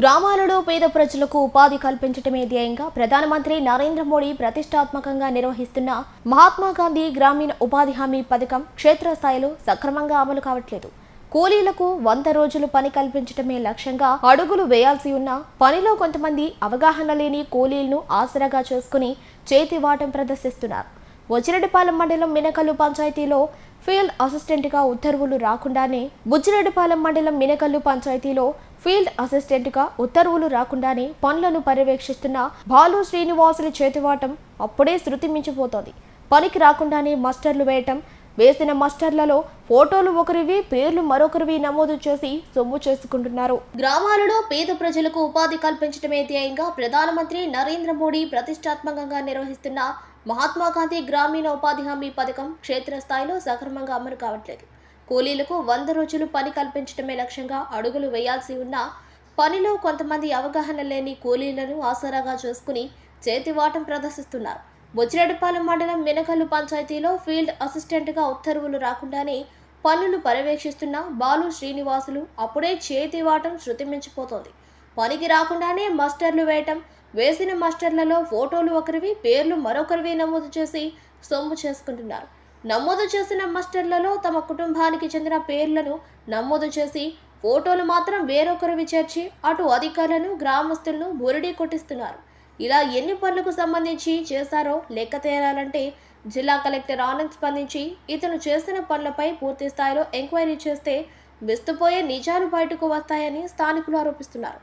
గ్రామాలలో పేద ప్రజలకు ఉపాధి కల్పించడమే ధ్యేయంగా ప్రధానమంత్రి నరేంద్ర మోడీ ప్రతిష్టాత్మకంగా నిర్వహిస్తున్న మహాత్మా గాంధీ గ్రామీణ ఉపాధి హామీ పథకం క్షేత్రస్థాయిలో సక్రమంగా అమలు కావట్లేదు. కూలీలకు వంద రోజులు పని కల్పించడమే లక్ష్యంగా అడుగులు వేయాల్సి ఉన్న పనిలో కొంతమంది అవగాహన లేని కూలీలను ఆసరాగా చేసుకుని చేతివాటం ప్రదర్శిస్తున్నారు. వజ్రెడ్డిపాలెం మండలం మినకల్లు పంచాయతీలో ఫీల్డ్ అసిస్టెంట్గా ఉత్తర్వులు రాకుండానే బుజ్జిరెడ్డిపాలెం మండలం మినకల్లు పంచాయతీలో ఫీల్డ్ అసిస్టెంట్గా ఉత్తర్వులు రాకుండానే పనులను పర్యవేక్షిస్తున్న బాలు శ్రీనివాసుల చేతివాటం అప్పుడే శృతి మించిపోతోంది పనికి రాకుండానే మస్టర్లు వేయటం వేసిన మస్టర్లలో ఫోటోలు ఒకరివి పేర్లు మరొకరివి నమోదు చేసి సొమ్ము చేసుకుంటున్నారు. గ్రామాలలో పేద ప్రజలకు ఉపాధి కల్పించడమే ధ్యేయంగా ప్రధానమంత్రి నరేంద్ర మోడీ ప్రతిష్టాత్మకంగా నిర్వహిస్తున్న మహాత్మాగాంధీ గ్రామీణ ఉపాధి హామీ పథకం క్షేత్రస్థాయిలో సక్రమంగా అమలు కావట్లేదు. కూలీలకు వంద రోజులు పని కల్పించడమే లక్ష్యంగా అడుగులు వేయాల్సి ఉన్న పనిలో కొంతమంది అవగాహన లేని కూలీలను ఆసరాగా చేసుకుని చేతివాటం ప్రదర్శిస్తున్నారు. బొచ్చిరెడ్డిపాలెం మండలం మినకల్లు పంచాయతీలో ఫీల్డ్ అసిస్టెంట్గా ఉత్తర్వులు రాకుండానే పనులు పర్యవేక్షిస్తున్న బాలు శ్రీనివాసులు అప్పుడే చేతివాటం శృతి మించిపోతోంది పనికి రాకుండానే మస్టర్లు వేయటం. వేసిన మస్టర్లలో ఫోటోలు ఒకరివి పేర్లు మరొకరివి నమోదు చేసి సొమ్ము చేసుకుంటున్నారు. నమోదు చేసిన మస్టర్లలో తమ కుటుంబానికి చెందిన పేర్లను నమోదు చేసి ఫోటోలు మాత్రం వేరొకరివి చేర్చి అటు అధికారులను గ్రామస్తులను బురిడి కొట్టిస్తున్నారు. ఇలా ఎన్ని పనులకు సంబంధించి చేశారో లెక్క తేరాలంటే జిల్లా కలెక్టర్ ఆనంద్ స్పందించి ఇతను చేసిన పనులపై పూర్తి స్థాయిలో ఎంక్వైరీ చేస్తే విస్తుపోయే నిజాలు బయటకు వస్తాయని స్థానికులు ఆరోపిస్తున్నారు.